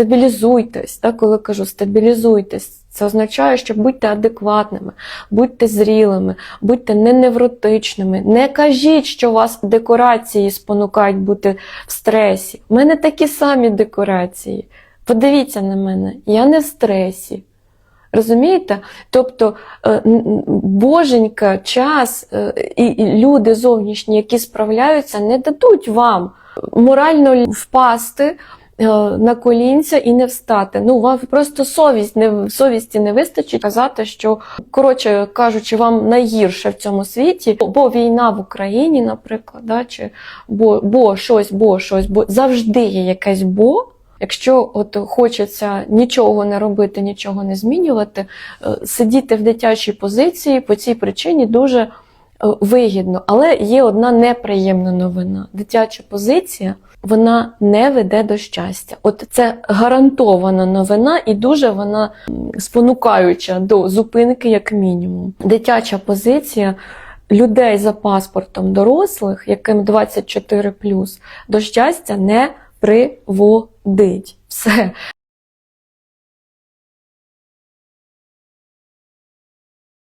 стабілізуйтесь. Так, коли кажу стабілізуйтесь, це означає, що будьте адекватними, будьте зрілими, будьте не невротичними. Не кажіть, що вас декорації спонукають бути в стресі. У мене такі самі декорації. Подивіться на мене, я не в стресі. Розумієте? Тобто е, боженька, час е, і, люди зовнішні, які справляються, не дадуть вам морально впасти на колінця і не встати. Ну, вам просто совість не совісті не вистачить казати, що коротше кажучи, вам найгірше в цьому світі, бо війна в Україні, наприклад, да, чи бо, бо щось, бо щось, бо завжди є якесь бо. Якщо от хочеться нічого не робити, нічого не змінювати, е, сидіти в дитячій позиції по цій причині дуже е, вигідно. Але є одна неприємна новина. Дитяча позиція вона не веде до щастя. От це гарантована новина, і дуже вона спонукаюча до зупинки, як мінімум. Дитяча позиція. Людей за паспортом дорослих, яким 24 до щастя не приводить. Все.